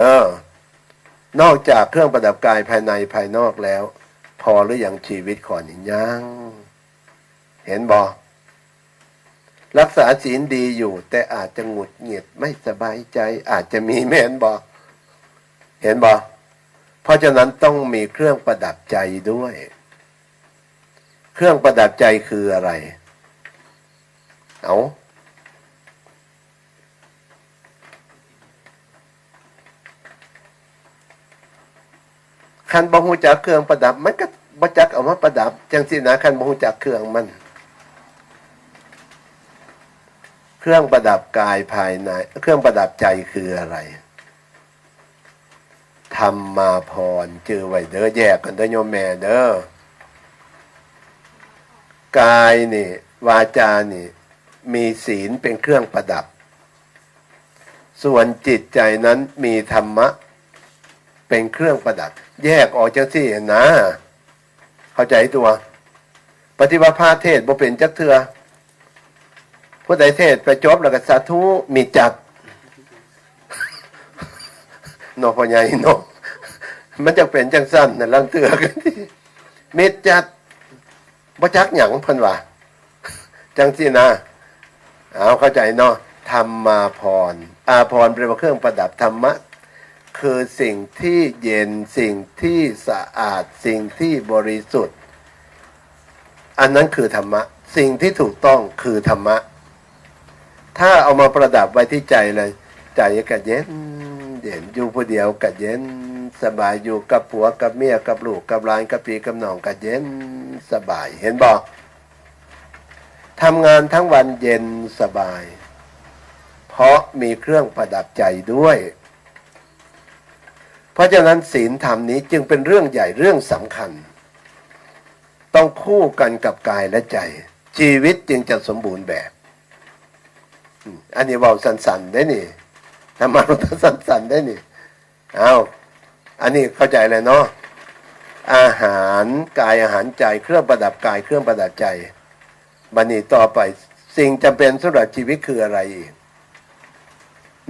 เออนอกจากเครื่องประดับกายภายในภายนอกแล้ว พอหรืออยังชีวิตขอนี่ยังเห็นบอรักษาศีลดีอยู่ แต่อาจจะหงุดหงิดไม่สบายใจ อาจจะมีแม่นบอเห็นบอเพราะฉะนั้นต้องมีเครื่องประดับใจด้วย เครื่องประดับใจคืออะไร เอา คันบ่ฮู้จักเครื่องประดับ มันก็บ่จักเอามาประดับ จังสินะคันบ่ฮู้จักเครื่องมัน เครื่องประดับกายภายใน เครื่องประดับใจคืออะไรธรรมาพรเจอไว้เด้อแยกกันเด้อโยมแม่เด้อกายนี่ วาจานี่ มีศีลเป็นเครื่องประดับ ส่วนจิตใจนั้นมีธรรมะ เป็นเครื่องประดับ แยกออกจังสี่นะ เข้าใจตัว ปฏิบัติภาเทศบ่เป็นจักเทือผู้ใดเทศไปจบแล้วก็สาธุมีจักนอพอใหญ่นอมันจะเป็นจังสั้นนะลังเตือกันที่เม็ดจัดบ่จักหยังพันว่าจังสินะเอาเข้าใจเนาะธรรมาพรอาพรเป็นเครื่องประดับธรรมะ คือสิ่งที่เย็นสิ่งที่สะอาดสิ่งที่บริสุทธิ์ อันนั้นคือธรรมะ สิ่งที่ถูกต้องคือธรรมะ ถ้าเอามาประดับไว้ที่ใจเลย ใจก็เย็นเย็นอยู่ผู้เดียวก็เย็นสบายอยู่กับผัวกับเมียกับลูกกับหลานกับปีกับน้องก็เย็นสบายเห็นบอกทำงานทั้งวันเย็นสบาย เพราะมีเครื่องประดับใจด้วย ราะฉะนั้นศีลธรรมนี้จึงเป็นเรื่องใหญ่เรื่องสำคัญ ต้องคู่กันกับกายและใจ ชีวิตจึงจะสมบูรณ์แบบ อันนี้เว่าสันๆได้นี่ธรรมะรถสันๆได้นี่เอาอันนี้เข้าใจเลยเนาะอาหารกายอาหารใจเครื่องประดับกายเครื่องประดับใจบันนี้ต่อไปสิ่งจำเป็นสำหรับชีวิตคืออะไรอีก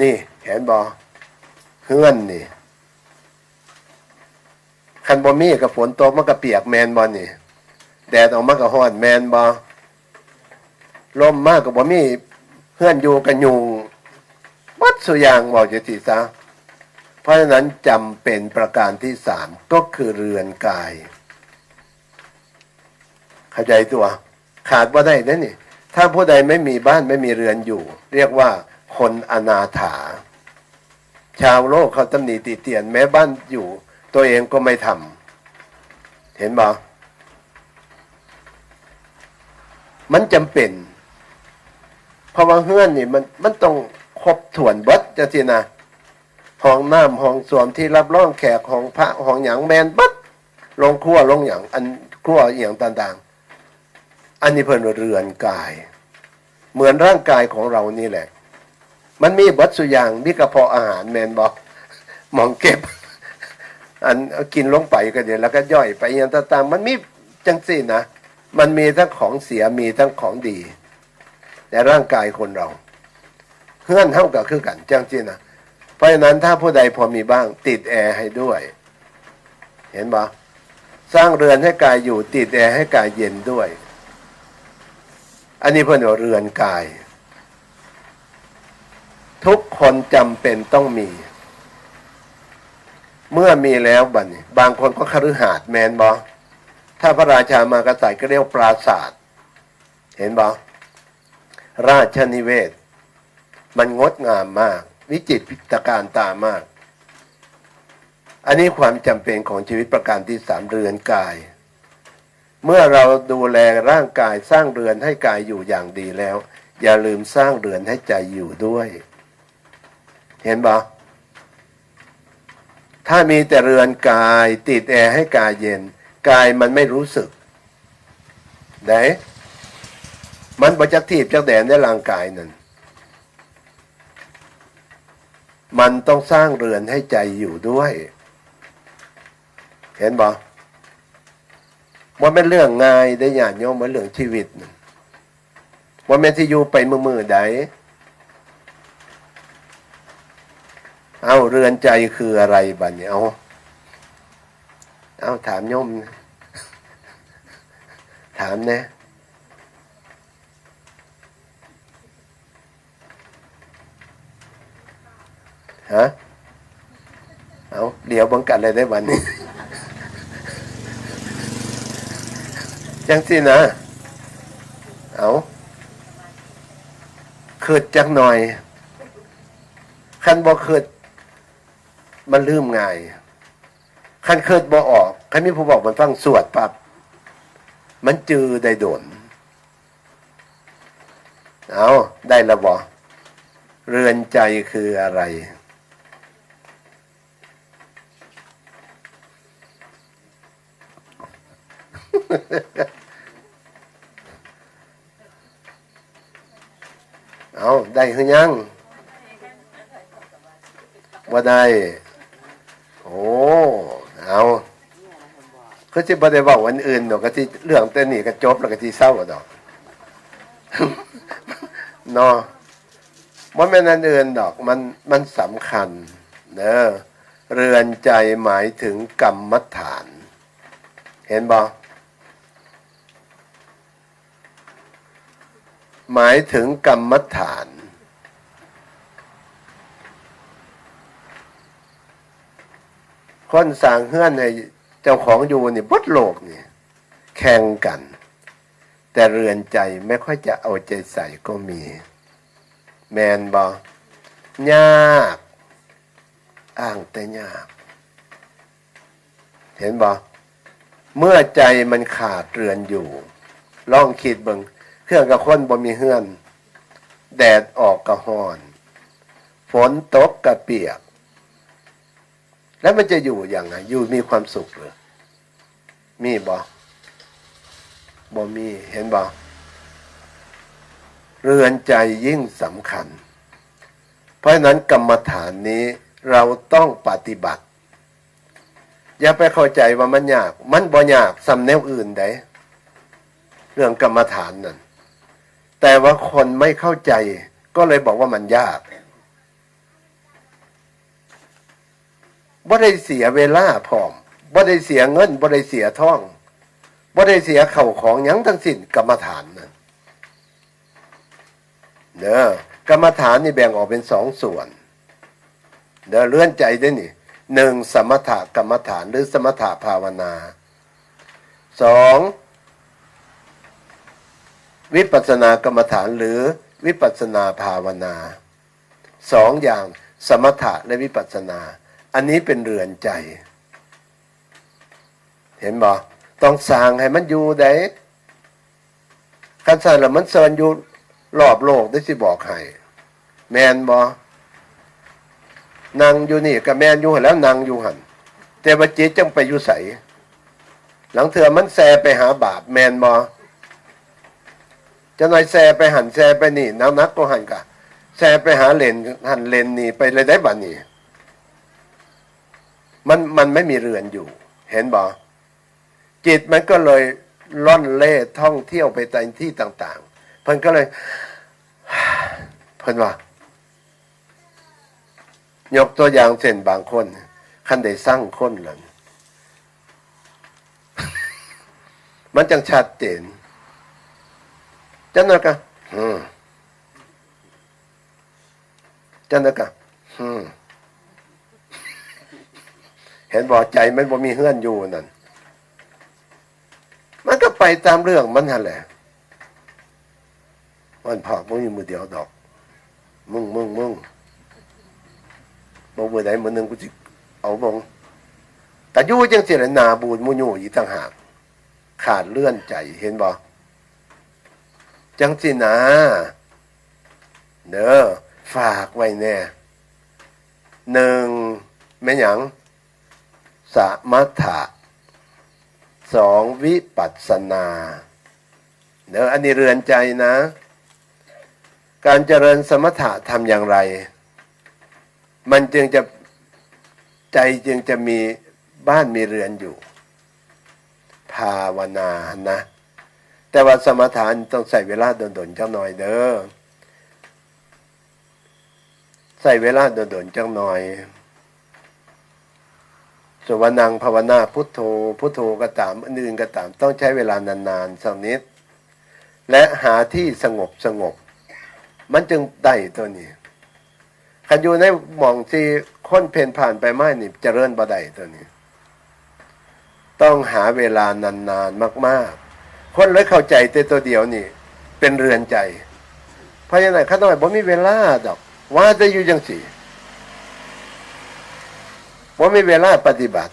นี่เห็นบอเฮือนนี่ คันบอมีกับฝนตกมันก็เปียกแมนบอนี่แดดออกมาก็ฮ้อนแมนบอลมมากกับบอมีเพื่อนอยู่กันยุงวัดสุยางบอกจะทีซะเพราะฉะนั้นจำเป็นประการที่สามก็คือเรือนกายเข้าใจตัว ขาดว่าได้นั่นนี่ ถ้าผู้ใดไม่มีบ้านไม่มีเรือนอยู่ เรียกว่าคนอนาถา ชาวโลกเขาตำหนิติเตียนแม้บ้านอยู่ ตัวเองก็ไม่ทำเห็นบ่มันจำเป็น เพราะว่าเฮือนนี่มันมันต้องครบถ้วนบัดจะสินะห้องน้ำห้องสวมที่รับรองแขกห้องพระห้องหยังแมนบัดลงครัวลงหยังอันครัวอย่างต่างๆ อันนี้เพิ่นเรือนกาย เหมือนร่างกายของเรานี่แหละ มันมีบัดสุอย่างมีกระเพาะอาหารแมนบอกมองเก็บ อันกินลงไปก็เดี๋ยวแล้วก็ย่อยไปอย่างต่างๆ มันมีจังสี่นะ มันมีทั้งของเสียมีทั้งของดีแต่ร่างกายคนเราเฮือนเท่ากับคือกันจังจีนะเพราะฉะนั้นถ้าผู้ใดพอมีบ้าง ติดแอร์ให้ด้วย เห็นปะสร้างเรือนให้กายอยู่ติดแอร์ให้กายเย็นด้วย อันนี้เพื่อนว่าเรือนกาย ทุกคนจำเป็นต้องมี เมื่อมีแล้วบัดนี้ บางคนก็คฤหาสน์แมนบอถ้าพระราชามากษัตริย์ก็เรียกปราศาสตร์เห็นบอราชนิเวศ มันงดงามมาก วิจิตพิตการตามาก อันนี้ความจำเป็นของชีวิตประการที่สามเรือนกาย เมื่อเราดูแลร่างกายสร้างเรือนให้กายอยู่อย่างดีแล้ว อย่าลืมสร้างเรือนให้ใจอยู่ด้วย เห็นบอ ถ้ามีแต่เรือนกายติดแอร์ให้กายเย็น กายมันไม่รู้สึกไหนมันประจักทีบจักแดนในร่างกายนั่นมันต้องสร้างเรือนให้ใจอยู่ด้วย เห็นบ่ว่าเป็นเรื่องง่ายได้ญาติโยมเหมือนเรื่องชีวิตว่าแม่นที่อยู่ไปมือมือใด เอาเรือนใจคืออะไรบัดเนี่ยเอาเอาถามโยมนะถามนะฮะเอาเดี๋ยวบังกันเลยได้บัดนี้จังสินะ เอาคืดจักหน่อย คันบ่คืด มันลืมง่ายคันเคืดบ่ออกคันมีผู้บอกมันฟังสวดปับมันจือได้โดน เอาได้ละบ่เรือนใจคืออะไร เอาได้หรือยังว่าได้ โอ้เอาก็จะบ่ได้บอกวันอื่นดอกก็ที่เรื่องแต่นี่ก็จบแล้วก็ที่เศร้าดอกเนาะว่าแม่นันอื่นดอกมันมันสำคัญเนอะเรือนใจหมายถึงกรรมฐาน เห็นบ่หมายถึงกรรมฐาน คนสร้างเฮือนในเจ้าของอยู่นี่บดโลกนี่แข่งกัน แต่เรือนใจไม่ค่อยจะเอาใจใส่ก็มี แมนบอยากอ้างแต่ยาก เห็นบอเมื่อใจมันขาดเรือนอยู่ลองคิดเบิงเครื่องกระค้นบ่มีเฮือน แดดออกกระหอน ฝนตกกระเปียก แล้วมันจะอยู่อย่างไรอยู่มีความสุขหรือมีบ่บ่มีเห็นบ่เรือนใจยิ่งสำคัญ เพราะฉะนั้นกรรมฐานนี้เราต้องปฏิบัติ อย่าไปเข้าใจว่ามันยาก มันบ่ยากสำแนวอื่นได้เรื่องกรรมฐานนั่นแต่ว่าคนไม่เข้าใจก็เลยบอกว่ามันยาก บ่ได้เสียเวลาพร้อมบ่ได้เสียเงินบ่ได้เสียท่องบ่ได้เสียเข่าของยังทั้งสิ้นกรรมฐานนั่นเด้อกรรมฐานนี่แบ่งออกเป็นสองส่วนเด้อเลื่อนใจได้นี่หนึ่งสมถกรรมฐานหรือสมถภาวนาสองวิปัสสนากรรมฐานหรือวิปัสสนาภาวนาสองอย่างสมถะและวิปัสสนา อันนี้เป็นเรือนใจ เห็นบ่ต้องสร้างให้มันอยู่ได้คันสั่นแล้วมันเซินอยู่รอบโลกได้สิบอกให้แมนบ่นางอยู่นี่กับแมนอยู่หันแล้วนางอยู่หันแต่ว่าจิตจังไปอยู่ใสหลังเถื่อมันแซไปหาบาปแมนบ่จะหน่อยแซไปหันแซไปนี่นักนักก็หันกะแซไปหาเลนหันเลนนี่ไปเลยได้บัดนี้ มันมันไม่มีเรือนอยู่ เห็นบ่จิตมันก็เลยล่อนเล่ท่องเที่ยวไปตามที่ต่าง ๆ เพิ่นก็เลย เพิ่นว่า ยกตัวอย่างเช่นบางคนคันได้สร้างคนหลังมันจังชัดเจนจันนะกะอืมจันนะกะอืม เห็นบอกใจมันบ่มีเฮือนอยู่นั่น มันก็ไปตามเรื่องมันนั่นแหละมันผักมึงมีมือเดียวดอก มึงมึงมึงบอกมือไหนมือหนึ่งกูจิเอาบงแต่ยู่จังเสียนาบูดมุญูอีต่างหากขาดเลื่อนใจเห็นบ่จังสินะเด้อฝากไว้แน่หนึ่งแม่หยัง สมถะสองวิปัสสนา เดี๋ยวอันนี้เรือนใจนะ การเจริญสมถะทำอย่างไร มันจึงจะใจจึงจะมีบ้านมีเรือนอยู่ ภาวนานะ แต่ว่าสมถะนต้องใส่เวลาโดนๆเจ้าหน่อยเด้อใส่เวลาโดนๆจังหน่อย สวนังภาวนาพุทโธพุทโธก็ตามอื่นก็ตาม ต้องใช้เวลานานๆสักนิด และหาที่สงบสงบ มันจึงได้ตัวนี้คันอยู่ในหม่องที่ค้นเพนผ่านไปไม่นี่เจริญบ่ได้ตัวนี้ ต้องหาเวลานานๆมากๆ คนเลยเข้าใจแต่ตัวเดียวนี่ เป็นเรือนใจ เพราะยังไงข้าน้อยบ่มีเวลาดอก ว่าจะอยู่จังสี่ บ่ามีเวลาปฏิบัติ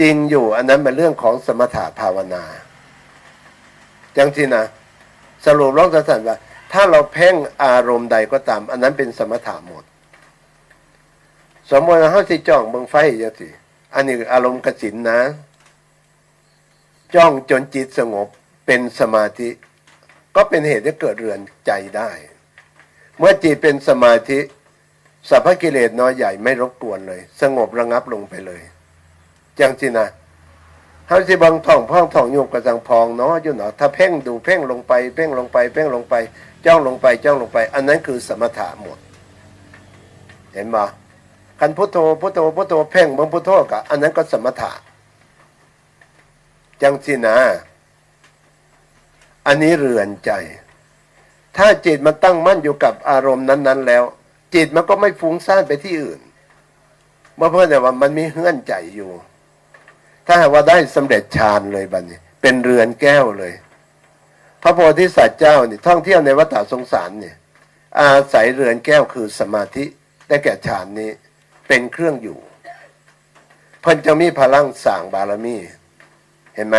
จริงอยู่อันนั้นเป็นเรื่องของสมถะภาวนา จังที่นะ สรุปร้องสั้นๆว่า ถ้าเราเพ่งอารมณ์ใดก็ตาม อันนั้นเป็นสมถะหมด สมมติเขาสิจ้องเบิ่งไฟจังสิอันนี้อารมณ์กสินนะ จ้องจนจิตสงบเป็นสมาธิ ก็เป็นเหตุให้เกิดเรือนใจได้ เมื่อจิตเป็นสมาธิ สัพพกิเลสน้อยใหญ่ไม่รบกวนเลย สงบระงับลงไปเลยจังสินะเฮาสิบังท่องพ่องท่องโยกกระจังพองเนาะอยู่เนาะถ้าเพ่งดูเพ่งลงไป เพ่งลงไป เพ่งลงไป จ้องลงไปจ้องลงไป อันนั้นคือสมถะหมด เห็นบ่คันพุทโธพุทโธพุทโธเพ่งเบิ่งพุทโธกะอันนั้นก็สมถะจังสินะอันนี้เรือนใจ ถ้าจิตมันตั้งมั่นอยู่กับอารมณ์นั้น ๆ แล้ว จิตมันก็ไม่ฟุ้งซ่านไปที่อื่นเมื่อเพื่อนแต่ว่ามันมีเฮื่อนใจอยู่ ถ้าหากว่าได้สำเร็จฌานเลยบัดนี้ เป็นเรือนแก้วเลย พระโพธิสัตว์เจ้านี่ท่องเที่ยวในวัฏสงสารเนี่ย อาศัยเรือนแก้วคือสมาธิได้แก่ฌานนี้ เป็นเครื่องอยู่เพิ่นจะมีพลังสั่งบารมี เห็นไหม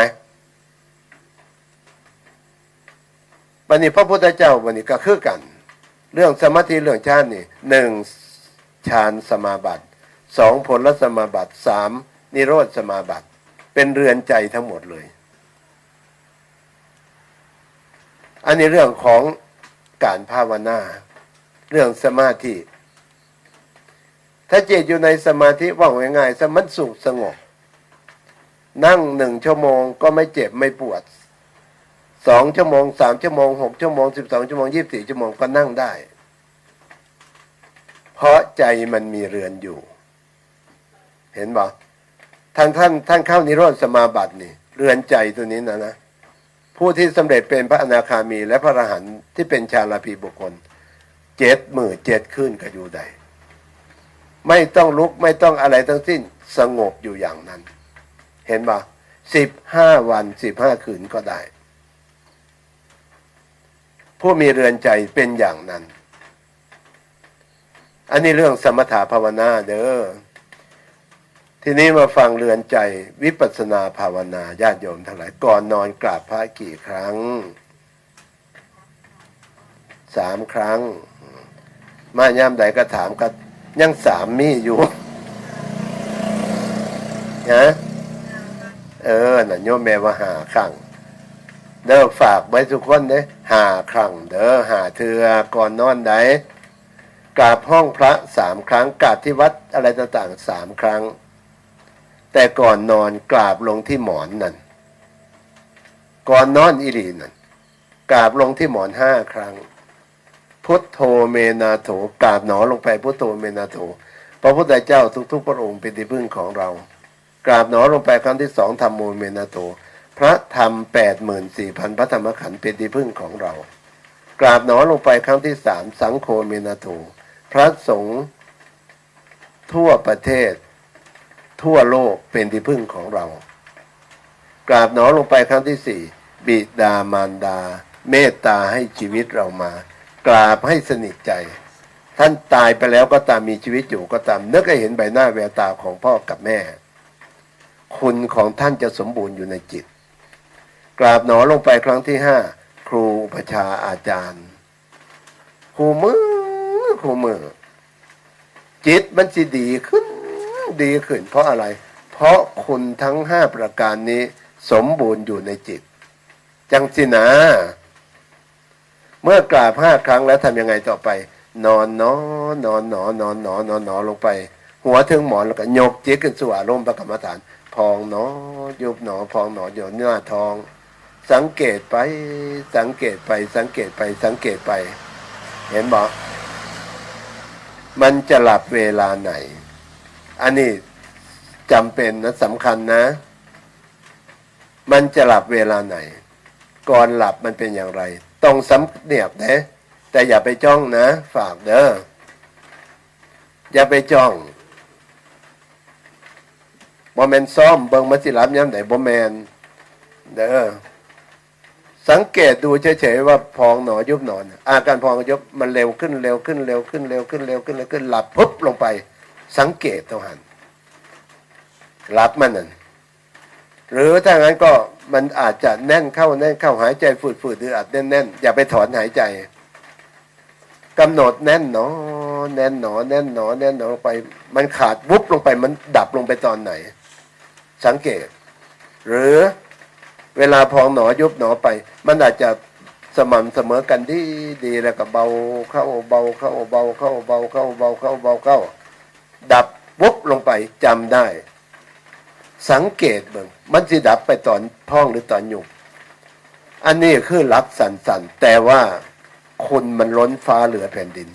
วันนี้พระพุทธเจ้าวันนี้ก็คือกัน เรื่องสมาธิเรื่องฌานนี่หนึ่งฌานสมาบัติสองผลสมาบัติสามนิโรธสมาบัติ เป็นเรือนใจทั้งหมดเลย อันนี้เรื่องของการภาวนา เรื่องสมาธิ ถ้าจิตอยู่ในสมาธิว่างง่ายๆสมันสุขสงบ นั่งหนึ่งชั่วโมงก็ไม่เจ็บไม่ปวด สองชั่วโมงสามชั่วโมงหกชั่วโมงสิบสองชั่วโมงยี่สิบสี่ชั่วโมงก็นั่งได้ เพราะใจมันมีเรือนอยู่ เห็นบ่ท่านท่านท่านเข้านิโรธสมาบัตินี่ เรือนใจตัวนี้นะนะผู้ที่สำเร็จเป็นพระอนาคามี และพระอรหันต์ที่เป็นชาลาภีบุคคลเจ็ดหมื่นเจ็ดขึ้นก็อยู่ได้ไม่ต้องลุกไม่ต้องอะไรทั้งสิ้นสงบอยู่อย่างนั้น เห็นบ่สิบห้าวันสิบห้าคืนก็ได้ ผู้มีเรือนใจเป็นอย่างนั้น อันนี้เรื่องสมถะภาวนาเด้อ ทีนี้มาฟังเรือนใจวิปัสนาภาวนาญาติโยมทั้งหลายก่อนนอนกราบพระกี่ครั้ง สามครั้ง มาย่ามใดก็ถามก็ยังสามมีอยู่ฮะเออน่ะโยมแม่ว่าหาครั้ง เด้อฝากไว้ทุกคนเด้หาครั้งเด้อหาเถือก่อนนอนไดกราบห้องพระสามครั้งกราบที่วัดอะไรต่างๆสามครั้ง แต่ก่อนนอนกราบลงที่หมอนนั่นก่อนนอนอิรีนั่นกราบลงที่หมอนห้าครั้ง พุทโธเมนาโถกราบหนอลงไปพุทโธเมนาโถพระพุทธเจ้าทุกๆพระองค์เป็นที่พึ่งของเรา กราบหนอลงไปครั้งที่สองธรรมโมเมนาโถ พระธรรมแปดหมื่นสี่พันพระธรรมขันธ์เป็นที่พึ่งของเรา กราบหนอลงไปครั้งที่สามสังโฆเมนาโถพระสงฆ์ทั่วประเทศ ทั่วโลกเป็นที่พึ่งของเรา กราบหนอลงไปครั้งที่สี่บิดามารดา เมตตาให้ชีวิตเรามา กราบให้สนิทใจ ท่านตายไปแล้วก็ตามมีชีวิตอยู่ก็ตามนึกให้เห็นใบหน้าแววตาของพ่อกับแม่ คุณของท่านจะสมบูรณ์อยู่ในจิต กราบหนอลงไปครั้งที่ห้าครูอุประชาอาจารย์ครูมือครูมือ จิตมันสิดีขึ้นดีขึ้น เพราะอะไร เพราะคุณทั้งห้าประการนี้สมบูรณ์อยู่ในจิต จังสินะเมื่อกราบห้าครั้งแล้วทำยังไงต่อไป นอนนอนนอนนอนนอนนอนนอนนอนลงไป หัวถึงหมอนแล้วก็ยกจิตขึ้นสู่อารมณ์ประกรรมฐาน พองหนอยุบหนอพองหนออยู่หน้าทอง สังเกตไป สังเกตไป สังเกตไป สังเกตไป เห็นบอกมันจะหลับเวลาไหน อันนี้จำเป็นนะสำคัญนะ มันจะหลับเวลาไหน ก่อนหลับมันเป็นอย่างไร ต้องสำเนียบนะแต่อย่าไปจ้องนะ ฝากเด้ออย่าไปจ้องบ่แมนซ่อมเบิงมัสิรับย้ำไหนบ่แมนเด้อ สังเกตดูเฉยๆว่าพองหนอยุบหนอน อาการพองยุบมันเร็วขึ้นเร็วขึ้นเร็วขึ้นเร็วขึ้นเร็วขึ้นเร็วขึ้นหลับปุ๊บลงไป สังเกตเท่าหันหลับมันนั่นหรือถ้างั้นก็มันอาจจะแน่นเข้าแน่นเข้าหายใจฝืดๆหรืออัดแน่นๆอย่าไปถอนหายใจกำหนดแน่นหนอแน่นหนอแน่นหนอแน่นหนอลงไป มันขาดวุบลงไปมันดับลงไปตอนไหน สังเกต หรือ เวลาพองหนอยุบหนอไป มันอาจจะสม่ำเสมอกันดีดีแล้วก็เบาเข้าเบาเข้าเบาเข้าเบาเข้าเบาเข้าเบาเข้า ดับวุบลงไปจำได้ สังเกตเบิ่งมันจะดับไปตอนพองหรือตอนยุบอันนี้คือหลักสันสันๆแต่ว่าคุณมันล้นฟ้าเหลือแผ่นดิน